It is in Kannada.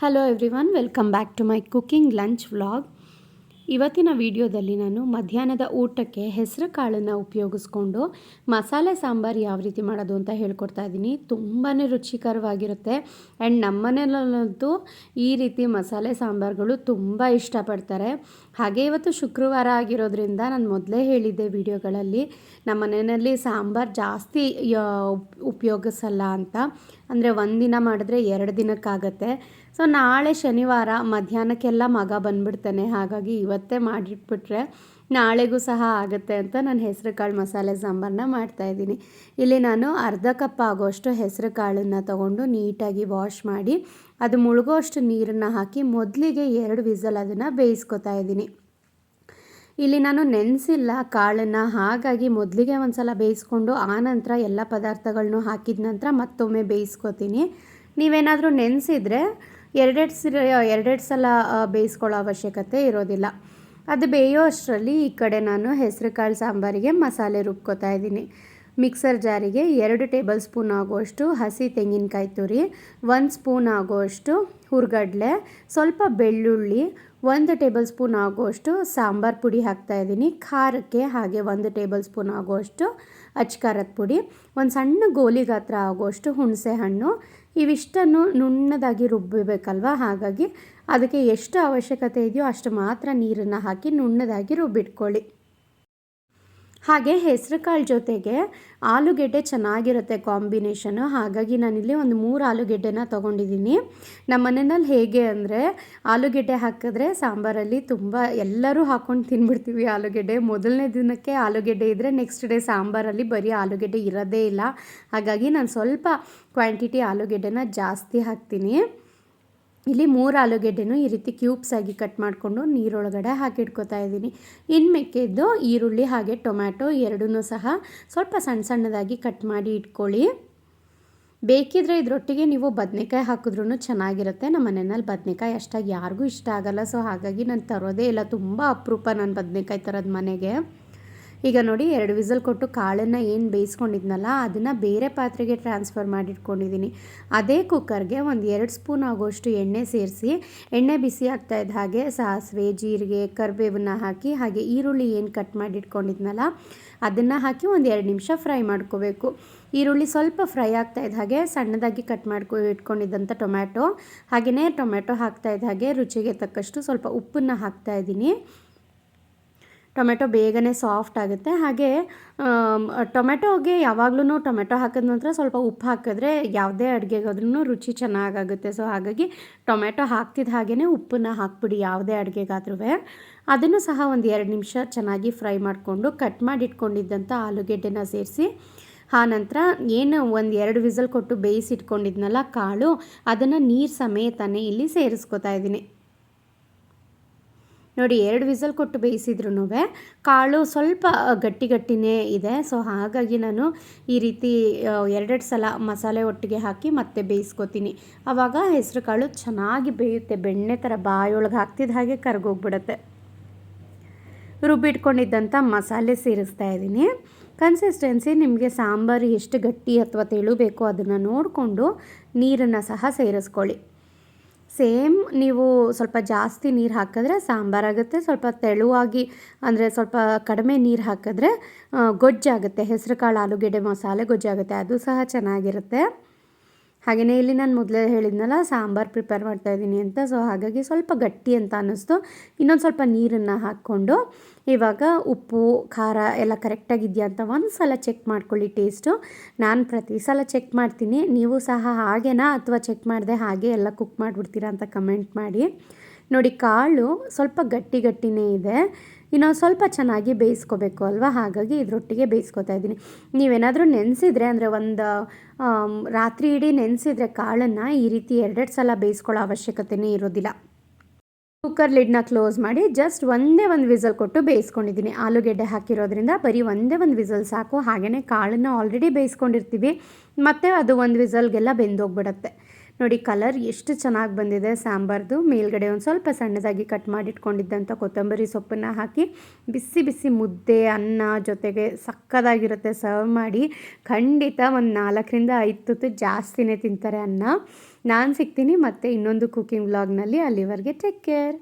Hello everyone, welcome back to my cooking lunch vlog. ಇವತ್ತಿನ ವಿಡಿಯೋದಲ್ಲಿ ನಾನು ಮಧ್ಯಾಹ್ನದ ಊಟಕ್ಕೆ ಹೆಸರು ಕಾಳನ್ನು ಉಪಯೋಗಿಸ್ಕೊಂಡು ಮಸಾಲೆ ಸಾಂಬಾರು ಯಾವ ರೀತಿ ಮಾಡೋದು ಅಂತ ಹೇಳ್ಕೊಡ್ತಾ ಇದ್ದೀನಿ. ತುಂಬಾ ರುಚಿಕರವಾಗಿರುತ್ತೆ. ಆ್ಯಂಡ್ ನಮ್ಮನೇಲಂತೂ ಈ ರೀತಿ ಮಸಾಲೆ ಸಾಂಬಾರುಗಳು ತುಂಬ ಇಷ್ಟಪಡ್ತಾರೆ. ಹಾಗೆ ಇವತ್ತು ಶುಕ್ರವಾರ ಆಗಿರೋದ್ರಿಂದ ನಾನು ಮೊದಲೇ ಹೇಳಿದ್ದೆ ವಿಡಿಯೋಗಳಲ್ಲಿ, ನಮ್ಮ ಮನೆಯಲ್ಲಿ ಸಾಂಬಾರು ಜಾಸ್ತಿ ಉಪಯೋಗಿಸಲ್ಲ ಅಂತ. ಅಂದರೆ ಒಂದಿನ ಮಾಡಿದ್ರೆ ಎರಡು ದಿನಕ್ಕಾಗತ್ತೆ. ಸೊ ನಾಳೆ ಶನಿವಾರ ಮಧ್ಯಾಹ್ನಕ್ಕೆಲ್ಲ ಮಗ ಬಂದ್ಬಿಡ್ತಾನೆ. ಹಾಗಾಗಿ ಇವತ್ತೇ ಮಾಡಿಟ್ಬಿಟ್ರೆ ನಾಳೆಗೂ ಸಹ ಆಗುತ್ತೆ ಅಂತ ನಾನು ಹೆಸರು ಕಾಳು ಮಸಾಲೆ ಸಾಂಬಾರನ್ನ ಮಾಡ್ತಾಯಿದ್ದೀನಿ ಇಲ್ಲಿ ನಾನು ಅರ್ಧ ಕಪ್ ಆಗೋಷ್ಟು ಹೆಸರು ಕಾಳನ್ನು ತೊಗೊಂಡು ನೀಟಾಗಿ ವಾಶ್ ಮಾಡಿ ಅದು ಮುಳುಗೋಷ್ಟು ನೀರನ್ನು ಹಾಕಿ ಮೊದಲಿಗೆ ಎರಡು ವಿಸಲ್ ಅದನ್ನು ಬೇಯಿಸ್ಕೊತಾ ಇದ್ದೀನಿ. ಇಲ್ಲಿ ನಾನು ನೆನೆಸಿಲ್ಲ ಕಾಳನ್ನು ಹಾಗಾಗಿ ಮೊದಲಿಗೆ ಒಂದು ಸಲ ಬೇಯಿಸ್ಕೊಂಡು ಆನಂತರ ಎಲ್ಲ ಪದಾರ್ಥಗಳನ್ನೂ ಹಾಕಿದ ನಂತರ ಮತ್ತೊಮ್ಮೆ ಬೇಯಿಸ್ಕೊತೀನಿ. ನೀವೇನಾದರೂ ನೆನೆಸಿದರೆ ಎರಡೆರಡು ಸಿರ, ಎರಡೆರಡು ಸಲ ಬೇಯಿಸ್ಕೊಳ್ಳೋ ಅವಶ್ಯಕತೆ ಇರೋದಿಲ್ಲ. ಅದು ಬೇಯೋ ಅಷ್ಟರಲ್ಲಿ ಈ ಕಡೆ ನಾನು ಹೆಸರು ಕಾಳು ಸಾಂಬಾರಿಗೆ ಮಸಾಲೆ ರುಬ್ಕೋತಾ ಇದ್ದೀನಿ. ಮಿಕ್ಸರ್ ಜಾರಿಗೆ ಎರಡು ಟೇಬಲ್ ಸ್ಪೂನ್ ಆಗುವಷ್ಟು ಹಸಿ ತೆಂಗಿನಕಾಯಿ ತುರಿ, ಒಂದು ಸ್ಪೂನ್ ಆಗುವಷ್ಟು ಹುರ್ಗಡ್ಲೆ, ಸ್ವಲ್ಪ ಬೆಳ್ಳುಳ್ಳಿ, ಒಂದು ಟೇಬಲ್ ಸ್ಪೂನ್ ಆಗುವಷ್ಟು ಸಾಂಬಾರು ಪುಡಿ ಹಾಕ್ತಾಯಿದ್ದೀನಿ ಖಾರಕ್ಕೆ ಹಾಗೆ ಒಂದು ಟೇಬಲ್ ಸ್ಪೂನ್ ಆಗುವಷ್ಟು ಅಚ್ಕಾರದ ಪುಡಿ, ಒಂದು ಸಣ್ಣ ಗೋಲಿ ಗಾತ್ರ ಆಗುವಷ್ಟು ಹುಣಸೆ ಹಣ್ಣು. ಇವಿಷ್ಟನ್ನು ನುಣ್ಣದಾಗಿ ರುಬ್ಬಬೇಕಲ್ವ ಹಾಗಾಗಿ ಅದಕ್ಕೆ ಎಷ್ಟು ಅವಶ್ಯಕತೆ ಇದೆಯೋ ಅಷ್ಟು ಮಾತ್ರ ನೀರನ್ನು ಹಾಕಿ ನುಣ್ಣದಾಗಿ ರುಬ್ಬಿಟ್ಕೊಳ್ಳಿ. ಹಾಗೆ ಹೆಸರು ಕಾಳು ಜೊತೆಗೆ ಆಲೂಗೆಡ್ಡೆ ಚೆನ್ನಾಗಿರುತ್ತೆ ಕಾಂಬಿನೇಷನು. ಹಾಗಾಗಿ ನಾನಿಲ್ಲಿ ಒಂದು ಮೂರು ಆಲೂಗೆಡ್ಡೆನ ತೊಗೊಂಡಿದ್ದೀನಿ. ನಮ್ಮ ಮನೆಯಲ್ಲಿ ಹೇಗೆ ಅಂದರೆ ಆಲೂಗೆಡ್ಡೆ ಹಾಕಿದ್ರೆ ಸಾಂಬಾರಲ್ಲಿ ತುಂಬ ಎಲ್ಲರೂ ಹಾಕ್ಕೊಂಡು ತಿನ್ಬಿಡ್ತೀವಿ ಆಲೂಗೆಡ್ಡೆ. ಮೊದಲನೇ ದಿನಕ್ಕೆ ಆಲೂಗೆಡ್ಡೆ ಇದ್ದರೆ ನೆಕ್ಸ್ಟ್ ಡೇ ಸಾಂಬಾರಲ್ಲಿ ಬರೀ ಆಲೂಗೆಡ್ಡೆ ಇರೋದೇ ಇಲ್ಲ. ಹಾಗಾಗಿ ನಾನು ಸ್ವಲ್ಪ ಕ್ವಾಂಟಿಟಿ ಆಲೂಗೆಡ್ಡೆನ ಜಾಸ್ತಿ ಹಾಕ್ತೀನಿ. ಇಲ್ಲಿ ಮೂರು ಆಲೂಗೆಡ್ಡೆನೂ ಈ ರೀತಿ ಕ್ಯೂಬ್ಸ್ ಆಗಿ ಕಟ್ ಮಾಡಿಕೊಂಡು ನೀರೊಳಗಡೆ ಹಾಕಿಟ್ಕೋತಾ ಇದ್ದೀನಿ. ಇನ್ನು ಮೆಕ್ಕೆದ್ದು ಈರುಳ್ಳಿ ಹಾಗೆ ಟೊಮ್ಯಾಟೊ ಎರಡೂ ಸಹ ಸ್ವಲ್ಪ ಸಣ್ಣ ಸಣ್ಣದಾಗಿ ಕಟ್ ಮಾಡಿ ಇಟ್ಕೊಳ್ಳಿ. ಬೇಕಿದ್ರೆ ಇದರೊಟ್ಟಿಗೆ ನೀವು ಬದನೆಕಾಯಿ ಹಾಕಿದ್ರೂ ಚೆನ್ನಾಗಿರುತ್ತೆ. ನಮ್ಮ ಮನೆಯಲ್ಲಿ ಬದನೆಕಾಯಿ ಅಷ್ಟಾಗಿ ಯಾರಿಗೂ ಇಷ್ಟ ಆಗಲ್ಲ. ಸೊ ಹಾಗಾಗಿ ನಾನು ತರೋದೇ ಇಲ್ಲ. ತುಂಬ ಅಪರೂಪ ನಾನು ಬದನೆಕಾಯಿ ತರೋದು ಮನೆಗೆ. ಈಗ ನೋಡಿ ಎರಡು ವಿಸಲ್ ಕೊಟ್ಟು ಕಾಳನ್ನು ಏನು ಬೇಯಿಸ್ಕೊಂಡಿದ್ನಲ್ಲ, ಅದನ್ನು ಬೇರೆ ಪಾತ್ರೆಗೆ ಟ್ರಾನ್ಸ್ಫರ್ ಮಾಡಿಟ್ಕೊಂಡಿದ್ದೀನಿ. ಅದೇ ಕುಕ್ಕರ್ಗೆ ಒಂದು ಎರಡು ಸ್ಪೂನ್ ಆಗೋಷ್ಟು ಎಣ್ಣೆ ಸೇರಿಸಿ, ಎಣ್ಣೆ ಬಿಸಿ ಆಗ್ತಾ ಇದ್ದ ಹಾಗೆ ಸಾಸಿವೆ, ಜೀರಿಗೆ, ಕರಿಬೇವನ್ನ ಹಾಕಿ, ಹಾಗೆ ಈರುಳ್ಳಿ ಏನು ಕಟ್ ಮಾಡಿಟ್ಕೊಂಡಿದ್ನಲ್ಲ, ಅದನ್ನು ಹಾಕಿ ಒಂದು ಎರಡು ನಿಮಿಷ ಫ್ರೈ ಮಾಡ್ಕೋಬೇಕು. ಈರುಳ್ಳಿ ಸ್ವಲ್ಪ ಫ್ರೈ ಆಗ್ತಾ ಇದ್ದ ಹಾಗೆ ಸಣ್ಣದಾಗಿ ಕಟ್ ಮಾಡ್ಕೊ, ಇಟ್ಕೊಂಡಿದ್ದಂಥ ಟೊಮ್ಯಾಟೊ, ಹಾಗೆಯೇ ಟೊಮ್ಯಾಟೊ ಹಾಕ್ತಾ ಇದ್ದ ಹಾಗೆ ರುಚಿಗೆ ತಕ್ಕಷ್ಟು ಸ್ವಲ್ಪ ಉಪ್ಪನ್ನು ಹಾಕ್ತಾ ಇದ್ದೀನಿ. ಟೊಮೆಟೊ ಬೇಗನೆ ಸಾಫ್ಟ್ ಆಗುತ್ತೆ. ಹಾಗೆ ಟೊಮೆಟೊಗೆ ಯಾವಾಗಲೂ ಟೊಮೆಟೊ ಹಾಕಿದ ನಂತರ ಸ್ವಲ್ಪ ಉಪ್ಪು ಹಾಕಿದ್ರೆ ಯಾವುದೇ ಅಡುಗೆಗಾದ್ರೂ ರುಚಿ ಚೆನ್ನಾಗಾಗುತ್ತೆ. ಸೊ, ಹಾಗಾಗಿ ಟೊಮೆಟೊ ಹಾಕ್ತಿದ್ದ ಹಾಗೆಯೇ ಉಪ್ಪನ್ನ ಹಾಕ್ಬಿಡಿ ಯಾವುದೇ ಅಡುಗೆಗಾದ್ರೂ ಅದನ್ನು ಸಹ ಒಂದು ಎರಡು ನಿಮಿಷ ಚೆನ್ನಾಗಿ ಫ್ರೈ ಮಾಡಿಕೊಂಡು ಕಟ್ ಮಾಡಿ ಇಟ್ಕೊಂಡಿದ್ದಂಥ ಆಲೂಗೆಡ್ಡೆನ ಸೇರಿಸಿ, ಆ ನಂತರ ಏನು ಒಂದು ಎರಡು ವಿಸಲ್ ಕೊಟ್ಟು ಬೇಯಿಸಿಟ್ಕೊಂಡಿದ್ನಲ್ಲ ಕಾಳು, ಅದನ್ನು ನೀರು ಸಮೇತನೇ ಇಲ್ಲಿ ಸೇರಿಸ್ಕೊತಾ ಇದ್ದೀನಿ. ನೋಡಿ, ಎರಡು ವಿಸಲ್ ಕೊಟ್ಟು ಬೇಯಿಸಿದ್ರು ಕಾಳು ಸ್ವಲ್ಪ ಗಟ್ಟಿ ಗಟ್ಟಿನೇ ಇದೆ. ಸೊ ಹಾಗಾಗಿ ನಾನು ಈ ರೀತಿ ಎರಡೆರಡು ಸಲ ಮಸಾಲೆ ಒಟ್ಟಿಗೆ ಹಾಕಿ ಮತ್ತೆ ಬೇಯಿಸ್ಕೊತೀನಿ. ಆವಾಗ ಹೆಸರು ಕಾಳು ಚೆನ್ನಾಗಿ ಬೇಯುತ್ತೆ. ಬೆಣ್ಣೆ ಥರ ಬಾಯೊಳಗೆ ಹಾಕ್ತಿದ್ದ ಹಾಗೆ ಕರ್ಗೋಗ್ಬಿಡುತ್ತೆ. ರುಬ್ಬಿಟ್ಕೊಂಡಿದ್ದಂಥ ಮಸಾಲೆ ಸೇರಿಸ್ತಾ ಇದ್ದೀನಿ. ಕನ್ಸಿಸ್ಟೆನ್ಸಿ, ನಿಮಗೆ ಸಾಂಬಾರು ಎಷ್ಟು ಗಟ್ಟಿ ಅಥವಾ ತೆಳು ಬೇಕೋ ಅದನ್ನು ನೋಡಿಕೊಂಡು ನೀರನ್ನು ಸಹ ಸೇರಿಸ್ಕೊಳ್ಳಿ. ಸೇಮ್ ನೀವು ಸ್ವಲ್ಪ ಜಾಸ್ತಿ ನೀರು ಹಾಕಿದ್ರೆ ಸಾಂಬಾರಾಗುತ್ತೆ ಸ್ವಲ್ಪ ತೆಳುವಾಗಿ, ಅಂದರೆ ಸ್ವಲ್ಪ ಕಡಿಮೆ ನೀರು ಹಾಕಿದ್ರೆ ಗೊಜ್ಜಾಗುತ್ತೆ. ಹೆಸರು ಕಾಳು ಆಲೂಗೆಡ್ಡೆ ಮಸಾಲೆ ಗೊಜ್ಜಾಗುತ್ತೆ. ಅದು ಸಹ ಚೆನ್ನಾಗಿರುತ್ತೆ. ಹಾಗೆಯೇ ಇಲ್ಲಿ ನಾನು ಮೊದಲೇ ಹೇಳಿದ್ನಲ್ಲ, ಸಾಂಬಾರು ಪ್ರಿಪೇರ್ ಮಾಡ್ತಾಯಿದ್ದೀನಿ ಅಂತ. ಸೊ ಹಾಗಾಗಿ ಸ್ವಲ್ಪ ಗಟ್ಟಿ ಅಂತ ಅನ್ನಿಸ್ತು. ಇನ್ನೊಂದು ಸ್ವಲ್ಪ ನೀರನ್ನು ಹಾಕ್ಕೊಂಡು, ಇವಾಗ ಉಪ್ಪು, ಖಾರ ಎಲ್ಲ ಕರೆಕ್ಟಾಗಿದೆಯಾ ಅಂತ ಒಂದು ಸಲ ಚೆಕ್ ಮಾಡ್ಕೊಳ್ಳಿ ಟೇಸ್ಟು ನಾನು ಪ್ರತಿ ಸಲ ಚೆಕ್ ಮಾಡ್ತೀನಿ. ನೀವು ಸಹ ಹಾಗೇನಾ ಅಥವಾ ಚೆಕ್ ಮಾಡಿದೆ ಹಾಗೆ ಎಲ್ಲ ಕುಕ್ ಮಾಡಿಬಿಡ್ತೀರಾ ಅಂತ ಕಮೆಂಟ್ ಮಾಡಿ. ನೋಡಿ, ಕಾಳು ಸ್ವಲ್ಪ ಗಟ್ಟಿ ಗಟ್ಟಿನೇ ಇದೆ. ಇನ್ನೊಂದು ಸ್ವಲ್ಪ ಚೆನ್ನಾಗಿ ಬೇಯಿಸ್ಕೋಬೇಕು ಅಲ್ವಾ? ಹಾಗಾಗಿ ಇದರೊಟ್ಟಿಗೆ ಬೇಯಿಸ್ಕೊತಾ ಇದ್ದೀನಿ. ನೀವೇನಾದರೂ ನೆನೆಸಿದ್ರೆ, ಅಂದರೆ ಒಂದು ರಾತ್ರಿ ಇಡೀ ನೆನೆಸಿದ್ರೆ ಕಾಳನ್ನು ಈ ರೀತಿ ಎರಡೆರಡು ಸಲ ಬೇಯಿಸ್ಕೊಳ್ಳೋ ಅವಶ್ಯಕತೆಯೇ ಇರೋದಿಲ್ಲ. ಕುಕ್ಕರ್ ಲಿಡ್ನ ಕ್ಲೋಸ್ ಮಾಡಿ ಜಸ್ಟ್ ಒಂದೇ ಒಂದು ವಿಸಲ್ ಕೊಟ್ಟು ಬೇಯಿಸ್ಕೊಂಡಿದ್ದೀನಿ. ಆಲೂಗೆಡ್ಡೆ ಹಾಕಿರೋದ್ರಿಂದ ಬರೀ ಒಂದೇ ಒಂದು ವಿಸಲ್ ಸಾಕು. ಹಾಗೆಯೇ ಕಾಳನ್ನು ಆಲ್ರೆಡಿ ಬೇಯಿಸ್ಕೊಂಡಿರ್ತೀವಿ. ಮತ್ತು ಅದು ಒಂದು ವಿಸಲ್ಗೆಲ್ಲ ಬೆಂದೋಗ್ಬಿಡತ್ತೆ. ನೋಡಿ ಕಲರ್ ಎಷ್ಟು ಚೆನ್ನಾಗಿ ಬಂದಿದೆ ಸಾಂಬಾರ್ದು. ಮೇಲ್ಗಡೆ ಒಂದು ಸ್ವಲ್ಪ ಸಣ್ಣದಾಗಿ ಕಟ್ ಮಾಡಿಟ್ಕೊಂಡಿದ್ದಂಥ ಕೊತ್ತಂಬರಿ ಸೊಪ್ಪನ್ನು ಹಾಕಿ ಬಿಸಿ ಬಿಸಿ ಮುದ್ದೆ, ಅನ್ನ ಜೊತೆಗೆ ಸಕ್ಕದಾಗಿರುತ್ತೆ ಸರ್ವ್ ಮಾಡಿ ಖಂಡಿತ ಒಂದು ನಾಲ್ಕರಿಂದ ಐದು ತುತ್ತು ಜಾಸ್ತಿನೇ ತಿಂತಾರೆ ಅನ್ನ. ನಾನು ಸಿಗ್ತೀನಿ ಮತ್ತು ಇನ್ನೊಂದು ಕುಕಿಂಗ್ ವ್ಲಾಗ್ನಲ್ಲಿ ಅಲ್ಲಿವರೆಗೆ ಟೇಕ್ ಕೇರ್